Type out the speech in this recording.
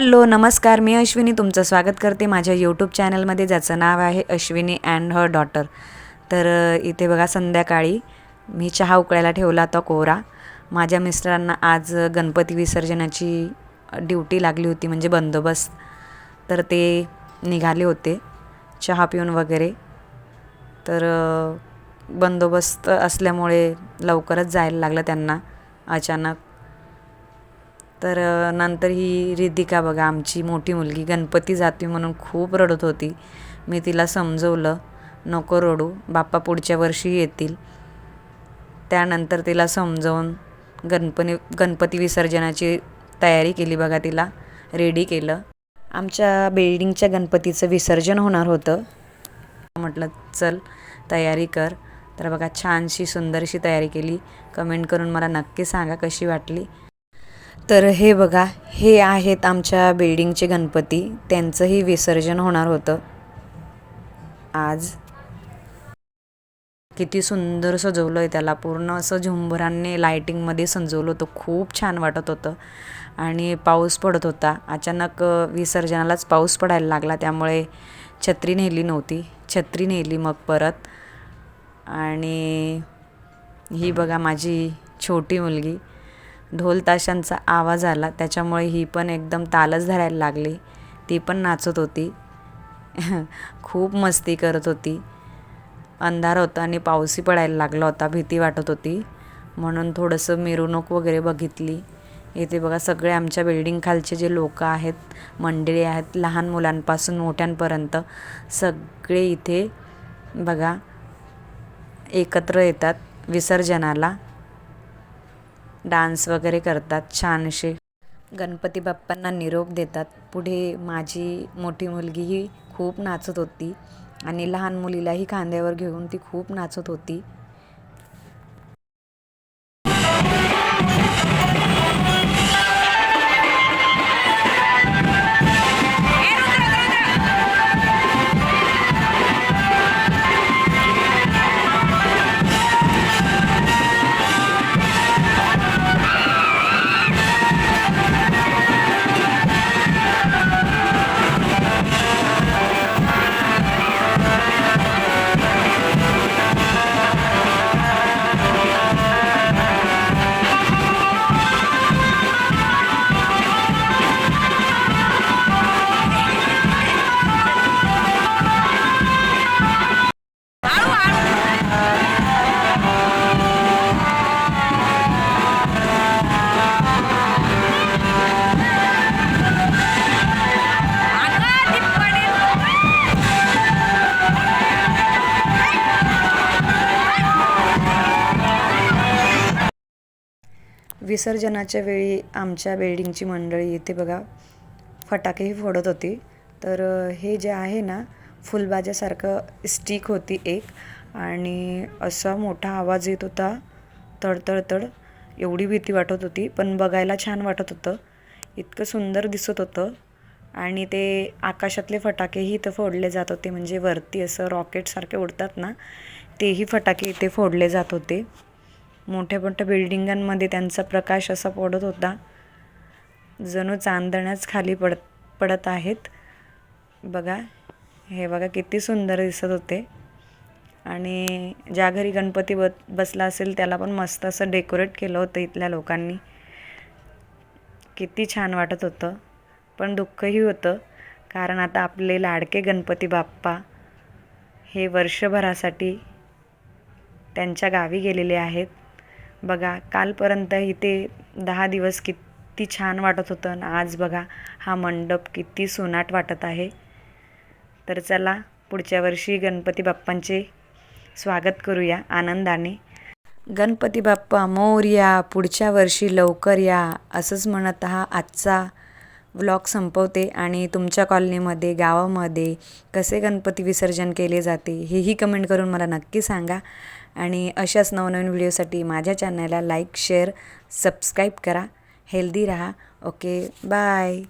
Hello नमस्कार. मी अश्विनी तुमचं स्वागत करते माझ्या यूट्यूब चॅनलमध्ये ज्याचं नाव आहे अश्विनी अँड हर डॉटर तर इथे बघा संध्याकाळी मी चहा उकळायला ठेवला होता कोरा. माझ्या मिस्टरांना आज गणपती विसर्जनाची ड्युटी लागली होती म्हणजे बंदोबस्त. तर ते निघाले होते चहा पिऊन वगैरे. तर बंदोबस्त असल्यामुळे लवकरच जायला लागलं त्यांना. अचानक तर नंतर ही रिधिका बघा आमची मोठी मुलगी गणपती जाते म्हणून खूप रडत होती. मी तिला समजवलं नको रडू बाप्पा पुढच्या वर्षी येतील. त्यानंतर तिला समजवून गणपती गणपती विसर्जनाची तयारी केली बघा तिला रेडी केलं. आमच्या बिल्डिंगच्या गणपतीचं विसर्जन होणार होतं. म्हटलं चल तयारी कर. तर बघा छानशी सुंदरशी तयारी केली. कमेंट करून मला नक्की सांगा कशी वाटली. तर हे बघा हे आहेत आमच्या बिल्डिंगचे गणपती. त्यांचंही विसर्जन होणार होतं. आज किती सुंदर सजवलं आहे त्याला. पूर्ण असं झुंबरांनी लायटिंगमध्ये सजवलं होतं. खूप छान वाटत होतं. आणि पाऊस पडत होता. अचानक विसर्जनालाच पाऊस पडायला लागला. त्यामुळे छत्री नेली नव्हती. छत्री नेली मग परत. आणि ही बघा माझी छोटी मुलगी. ढोल ताशांचा आवाज आला. त्याच्यामुळे ही पण एकदम तालच धरायला लागली. ती पण नाचत होती. खूप मस्ती करत होती. अंधार होता आणि पाऊसही पडायला लागला होता. भीती वाटत होती. म्हणून थोडंसं मिरवणूक वगैरे बघितली. इथे बघा सगळे आमच्या बिल्डिंग खालचे जे लोक आहेत मंडळी आहेत लहान मुलांपासून मोठ्यांपर्यंत सगळे इथे बघा एकत्र येतात विसर्जनाला. डान्स वगैरे करतात छानसे. गणपती बाप्पांना निरोप देतात. पुढे माझी मोठी मुलगीही खूप नाचत होती आणि लहान मुलीलाही खांद्यावर घेऊन ती खूप नाचत होती. विसर्जनाच्या वेळी आमच्या बिल्डिंगची मंडळी इथे बघा फटाकेही फोडत होती. तर हे जे आहे ना फुलबाज्यासारखं स्टिक होती एक आणि असा मोठा आवाज येत होता तडतडतड. एवढी भीती वाटत होती पण बघायला छान वाटत होतं. इतकं सुंदर दिसत होतं आणि ते आकाशातले फटाकेही इथं फोडले जात होते. म्हणजे वरती असं रॉकेटसारखे उडतात ना तेही फटाके इथे फोडले जात होते. मोठ्या मोठ्या बिल्डिंगांमध्ये त्यांचा प्रकाश असा पडत होता. जणू चांदण्याच खाली पडत पडत आहेत. बघा हे बघा किती सुंदर दिसत होते. आणि ज्या घरी गणपती ब बसला असेल त्याला पण मस्त असं डेकोरेट केलं होतं इथल्या लोकांनी. किती छान वाटत होतं. पण दुःखही होतं कारण आता आपले लाडके गणपती बाप्पा हे वर्षभरासाठी त्यांच्या गावी गेलेले आहेत. बघा कालपर्यंत इथे दहा दिवस किती छान वाटत होतं आणि आज बघा हा मंडप किती सुनाट वाटत आहे. तर चला पुढच्या वर्षी गणपती बाप्पांचे स्वागत करूया आनंदाने. गणपती बाप्पा मोर या पुढच्या वर्षी लवकर या असंच म्हणत हा आजचा व्लॉग संपवते आणि तुमच्या कॉलनीमध्ये गावामध्ये कसे गणपती विसर्जन केले जाते हेही कमेंट करून मला नक्की सांगा. आणि अशाच नवनवीन व्हिडिओसाठी माझ्या चॅनलला लाईक शेअर सबस्क्राईब करा. हेल्दी राहा. Okay bye.